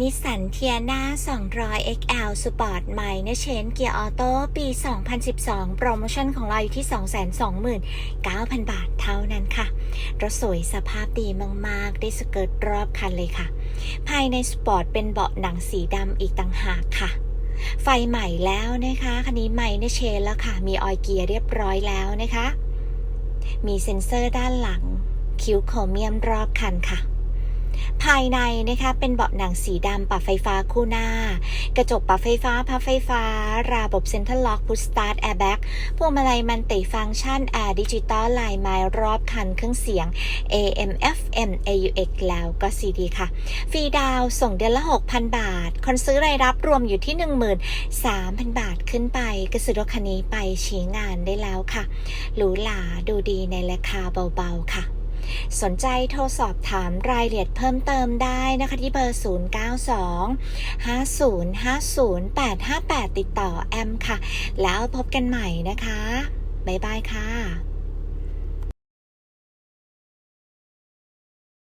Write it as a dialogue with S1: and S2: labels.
S1: นิสสันเทียนา200 XL Sport ใหม่นเชนเกียร์ออโต้ปี 2012 โปรโมชั่นของเราอยู่ที่ 229,000 บาทเท่านั้นค่ะ รถสวยสภาพดีมาก ๆ ได้สเกิร์ตรอบคันเลยค่ะ ภายในสปอร์ตเป็นเบาะหนังสีดำอีกต่างหากค่ะไฟใหม่แล้วนะคะคันนี้ใหม่นเชนแล้วค่ะ มีออยเกียร์เรียบร้อยแล้วนะคะ มีเซ็นเซอร์ด้านหลัง คิ้วโครเมียมรอบคันค่ะ ภายในนะคะเป็นเบาะหนังสีดำปรับไฟฟ้าคู่หน้า กระจกปรับไฟฟ้าพับไฟฟ้า ระบบเซ็นทรัลล็อกพุชสตาร์ทแอร์แบ็กพวงมาลัยมันติฟังก์ชันแอร์ดิจิตอลลายไม้รอบคันเครื่องเสียง AM FM AUX แล้วก็ CD ค่ะ ฟรีดาวส่งเดือนละ 6,000 บาท คนซื้อรายรับรวมอยู่ที่ 13,000 บาทขึ้นไป ก็ซื้อรถคันนี้ไปชี้งานได้แล้วค่ะหรูหราดูดีในราคาเบาๆค่ะ สนใจโทรสอบถามรายละเอียดเพิ่มเติมได้นะคะที่เบอร์ 092 5050 858 ติดต่อแอมค่ะ แล้วพบกันใหม่นะคะ บ๊ายบายค่ะ